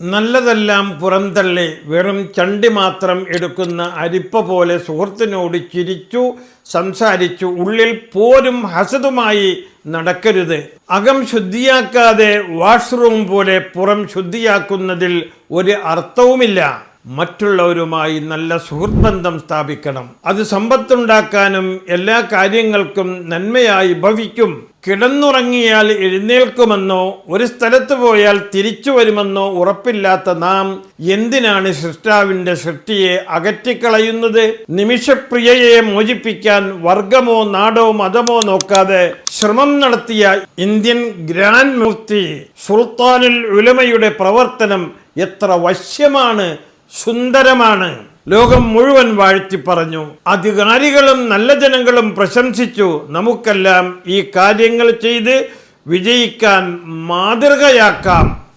നല്ലതെല്ലാം പുറന്തള്ളി വെറും ചണ്ടി മാത്രം എടുക്കുന്ന അരിപ്പ പോലെ സുഹൃത്തിനോട് ചിരിച്ചു സംസാരിച്ചു ഉള്ളിൽ പോരും ഹസതുമായി നടക്കരുത്. അകം ശുദ്ധിയാക്കാതെ വാഷ്റൂം പോലെ പുറം ശുദ്ധിയാക്കുന്നതിൽ ഒരു അർത്ഥവുമില്ല. മറ്റുള്ളവരുമായി നല്ല സുഹൃത്ബന്ധം സ്ഥാപിക്കണം. അത് സമ്പത്തുണ്ടാക്കാനും എല്ലാ കാര്യങ്ങൾക്കും നന്മയായി ഭവിക്കും. കിടന്നുറങ്ങിയാൽ എഴുന്നേൽക്കുമെന്നോ ഒരു സ്ഥലത്ത് പോയാൽ തിരിച്ചു വരുമെന്നോ ഉറപ്പില്ലാത്ത നാം എന്തിനാണ് സൃഷ്ടാവിന്റെ സൃഷ്ടിയെ അകറ്റിക്കളയുന്നത്? നിമിഷപ്രിയയെ മോചിപ്പിക്കാൻ വർഗമോ നാടോ മതമോ നോക്കാതെ ശ്രമം നടത്തിയ ഇന്ത്യൻ ഗ്രാൻഡ് മുഫ്തി സുൽത്താനുൽ ഉലമയുടെ പ്രവർത്തനം എത്ര വശ്യമാണ് സുന്ദരമാണ്. ലോകം മുഴുവൻ വാഴ്ത്തി പറഞ്ഞു. അധികാരികളും നല്ല ജനങ്ങളും പ്രശംസിച്ചു. നമുക്കെല്ലാം ഈ കാര്യങ്ങൾ ചെയ്ത് വിജയിക്കാൻ മാതൃകയാക്കാം.